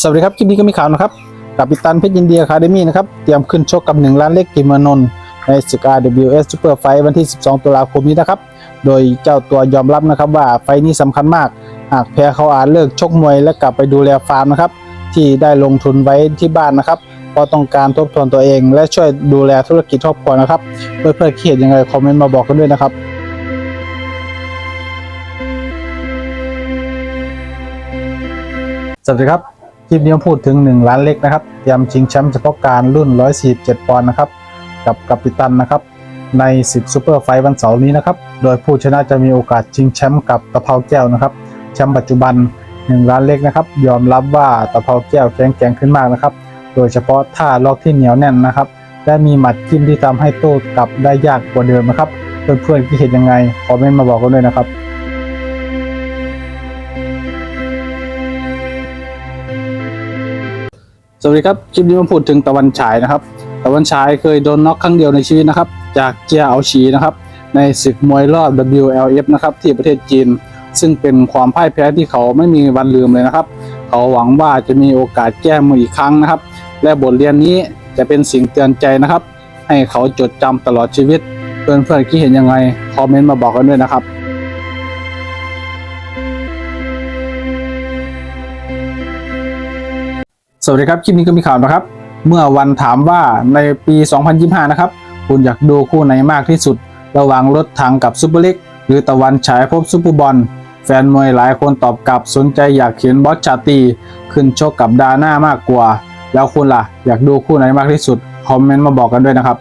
สวัสดีครับคลิปนี้ก็มีข่าวนะครับกับปิตันเพชรยินเดียคาเดมี่นะครับเตรียมขึ้นชกกับ 1 ล้านเล็กกิมานนท์ในศึก RWS Super Fight วันที่ 12 ตุลาคมนี้นะครับ โดยเจ้าตัวยอมรับนะครับว่าไฟนี้สำคัญมาก หากแพ้เขาอาจเลิกชกมวยและกลับไปดูแลฟาร์มนะครับที่ได้ลงทุนไว้ที่บ้านนะครับเพราะต้องการทบทวนตัวเอง และช่วยดูแลธุรกิจครอบครัวนะครับเพื่อนๆคิดเห็นยังไงคอมเมนต์มาบอกกันด้วยนะครับสวัสดีครับ ลิปนี้พูดถึง 1 ล้านเล็กนะครับเตรียมชิงแชมป์เฉพาะการรุ่น 147 ปอนด์นะครับ กับกัปตันนะครับ ในศึกซูเปอร์ไฟวันเสาร์นี้นะครับ โดยผู้ชนะจะมีโอกาสชิงแชมป์กับตะเภาแก้วนะครับแชมป์ปัจจุบัน 1 ล้านเล็กนะครับ ยอมรับว่าตะเภาแก้วแข็งแกร่งขึ้นมากนะครับ โดยเฉพาะท่าล็อกที่เหนียวแน่นนะครับ และมีหมัดจิ้มที่ทำให้โต้กลับได้ยากกว่าเดิมนะครับ เพื่อนๆที่เห็นยังไงคอมเมนต์มาบอกกันด้วยนะครับ สวัสดีครับคลิปนี้มาพูดถึงตะวันฉายนะครับ ตะวันฉายเคยโดนน็อกครั้งเดียวในชีวิตนะครับ จากเจียเอาชีนะครับในศึกมวยรอบ WLF นะครับที่ประเทศจีน ซึ่งเป็นความพ่ายแพ้ที่เขาไม่มีวันลืมเลยนะครับ เขาหวังว่าจะมีโอกาสแก้มืออีกครั้งนะครับ และบทเรียนนี้จะเป็นสิ่งเตือนใจนะครับ ให้เขาจดจำตลอดชีวิตเพื่อนๆคิดเห็นยังไงคอมเมนต์มาบอกกันด้วยนะครับ สวัสดีครับ คลิปนี้ก็มีข่าวนะครับ เมื่อวันถามว่าในปี 2025 นะครับ คุณอยากดูคู่ไหนมากที่สุด ระหว่างรถถังกับซูเปอร์เล็ก หรือตะวันฉายพบซุปเปอร์บอล แฟนมวยหลายคนตอบกลับสนใจอยากเห็นบอสชาตี ขึ้นชกกับดาน่ามากกว่า แล้วคุณล่ะ อยากดูคู่ไหนมากที่สุด คอมเมนต์มาบอกกันด้วยนะครับ